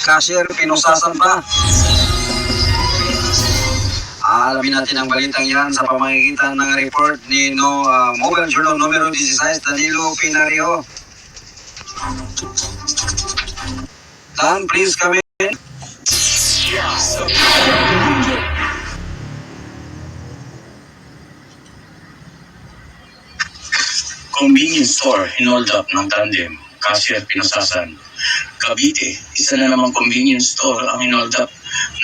cashier pinusasan pa. Aalamin natin ang balitang yan sa pamamagitan ng report ni no, uh, Mobile Journal numero 16, Danilo Pinario. Dan, please come in. Convenience store hinold up ng tandem, cashier pinasasan. Cavite, isa na namang convenience store ang hinold up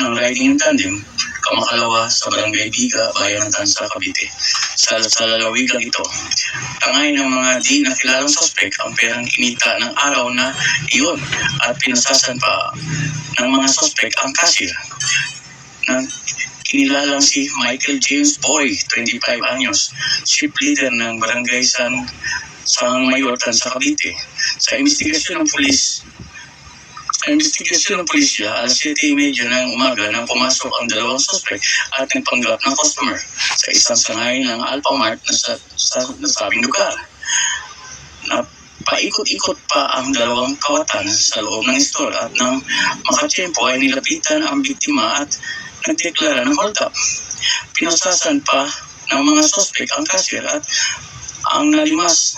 ng riding in tandem, kamakalawa sa barangay Biga, bayan ng Tansa, Cavite. Sa, sa lalawigan ito, tangay ng mga di na kilalang suspect ang perang kinita ng araw na iyon at pinasasan pa ng mga suspect ang cashier na kinilalang si Michael James Boy, 25 anyos, chief leader ng barangay San Sang Mayor, Tansa, Cavite. Sa investigasyon ng pulis, sa investigasyon ng pulisya, alas 7.30 ng umaga nang pumasok ang dalawang suspect at nagpanggap ng customer sa isang sangay ng Alphamart na sa, sa nasabing lugar. Na paikot-ikot pa ang dalawang kawatan sa loob ng store at nang makatsyempo ay nilapitan ang biktima at nagdeklara ng hold up. Pinasasan pa ng mga suspect ang cashier at ang nalimas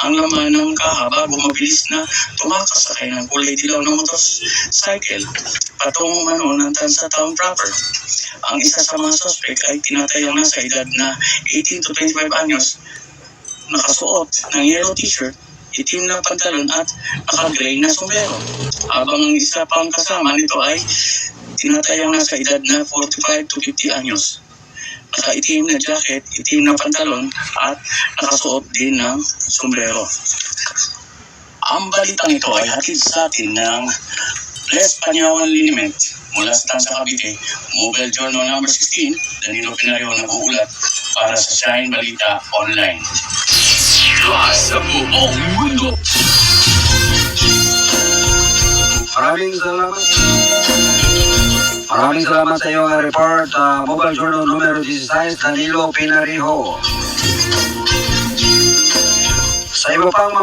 ang laman ng kaha bago mabilis na tumakas sakay ng kulay dilaw ng motorcycle patungong ano ng Tansa Town proper. Ang isa sa mga suspect ay tinatayang nasa edad na 18 to 25 anyos nakasuot ng yellow t-shirt, itim na pantalon at naka-gray na sombrero. Habang ang isa pang kasama nito ay tinatayang nasa edad na 45 to 50 anyos. Naka-itim na jacket, itim na pantalon at nakasuot din ng sombrero. Ang balitang ito ay hatid sa atin ng Les Panyawan Liniment mula sa Tansa Cavite, Mobile Journal number 16, Danilo Pinario nag-uulat para sa Shine Balita Online. Sa buong mundo. Maraming salamat. Maraming salamat sa iyong report, uh, Mobile Journal numero 16, Danilo Pinariho. Sa iba pang mga